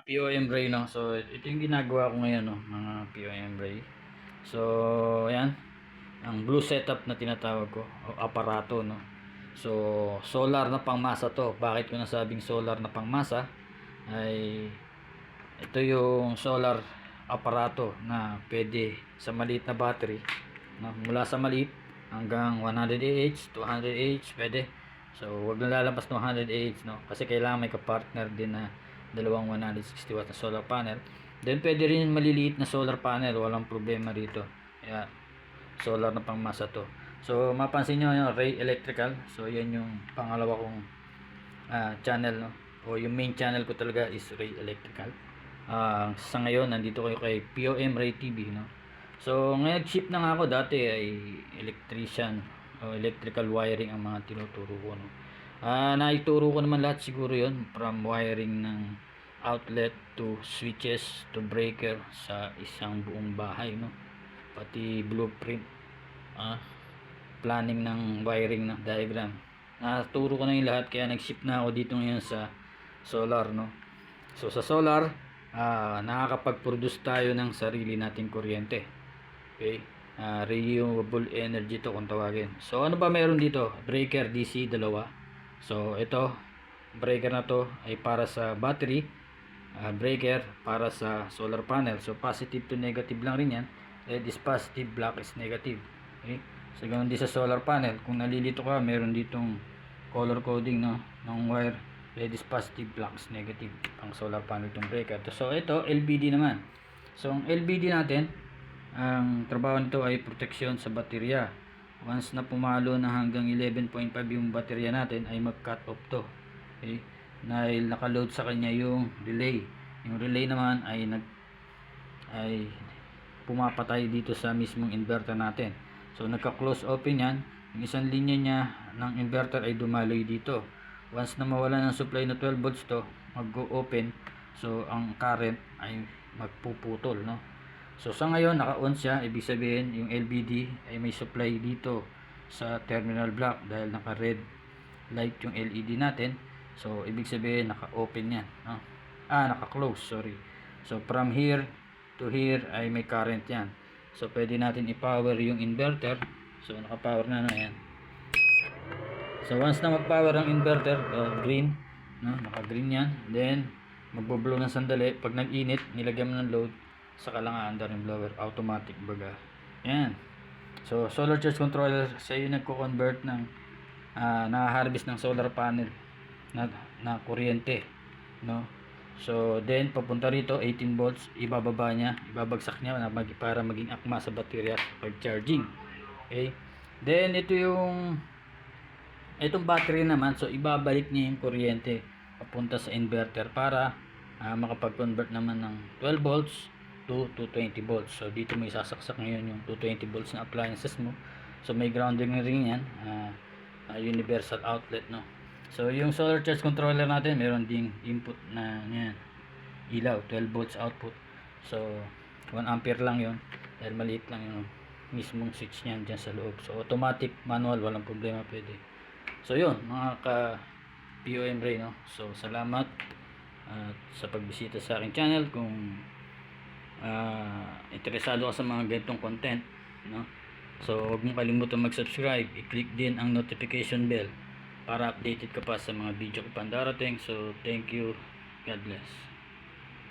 POM Ray no. So ito yung ginagawa ko ngayon no, mga POM Ray. So ayan, ang blue setup na tinatawag ko, o aparato no. So solar na pangmasa to. Bakit ko nasabing solar na pangmasa? Ay ito yung solar aparato na pwede sa maliit na battery no? mula sa maliit hanggang 100 Ah, 200 Ah, pwede. So, wag na lalabas ng 100 Ah, no? Kasi kailangan may ka-partner din na dalawang 160 watt na solar panel. Then, pwede rin maliliit na solar panel. Walang problema rito. Ayan. Solar na pangmasa to. So, mapansin nyo yung Ray Electrical. So, yan yung pangalawa kong ah, channel, no? O yung main channel ko talaga is Ray Electrical. Ah, sa ngayon, nandito kayo kay POM Ray TV, no? So, ngayon ship na nga ako dati ay electrician o electrical wiring ang mga tinuturo ko. No? Ah, naituro ko naman lahat siguro yon from wiring ng outlet to switches to breaker sa isang buong bahay. No? Pati blueprint, ah, planning ng wiring ng diagram. Naturo ko na yung lahat kaya nag-ship na ako dito ngayon sa solar. No? So, sa solar, ah, nakakapag-produce tayo ng sarili nating kuryente. Okay? Ah, renewable energy to kung tawagin. So ano ba meron dito? Breaker DC dalawa. So ito, breaker na to ay para sa battery. Ah, breaker para sa solar panel. So positive to negative lang rin yan. Red is positive, black is negative. Okay? So ganun din sa solar panel. Kung nalilito ka, meron ditong color coding no, ng wire. Red is positive, black is negative. Ang solar panel itong breaker. So ito, LBD naman. So ang LBD natin, ang trabaho nito ay proteksyon sa baterya. Once na pumalo na hanggang 11.5 yung baterya natin ay mag-cut off to. Okay? Dahil nakaload sa kanya yung relay. Yung relay naman ay nag ay pumapatay dito sa mismong inverter natin. So nagka-close open yan. Yung isang linya niya ng inverter ay dumaloy dito. Once na mawala ng supply na 12 volts to, mag-go-open. So ang current ay magpuputol, no? So sa ngayon naka-on siya, ibig sabihin yung LBD ay may supply dito sa terminal block dahil naka-red light yung LED natin. So ibig sabihin naka-open yan, no? Ah, naka-close, sorry. So from here to here ay may current yan. So pwede natin i-power yung inverter. So naka-power na na yan. So once na mag-power ang inverter, uh, green, no? Naka-green yan. Then magbo-blow ng sandali. Pag nag-init, nilagyan mo ng load, saka lang under yung blower automatic baga. Yan. So solar charge controller siya yung nagko-convert ng uh, na-harvest ng solar panel na, na kuryente no? So then papunta rito 18 volts ibababa niya ibabagsak niya mag, para maging akma sa baterya pag charging. Okay? Then ito yung itong battery naman so ibabalik niya yung kuryente papunta sa inverter para uh, makapag-convert naman ng 12 volts to 220 volts. So dito may sasaksak ngayon yung 220 volts na appliances mo. So may grounding na rin yan uh, uh, universal outlet no? So yung solar charge controller natin meron ding input na yan ilaw 12 volts output. So 1 ampere lang yon dahil maliit lang yung mismong switch niyan dyan sa loob. So automatic manual walang problema pwede. So yun mga ka POM Ray no? So salamat at sa pagbisita sa aking channel. Kung uh, interesado ka sa mga ganitong content no? So huwag mong kalimutan mag-subscribe i-click din ang notification bell para updated ka pa sa mga video ko pang darating. So thank you. God bless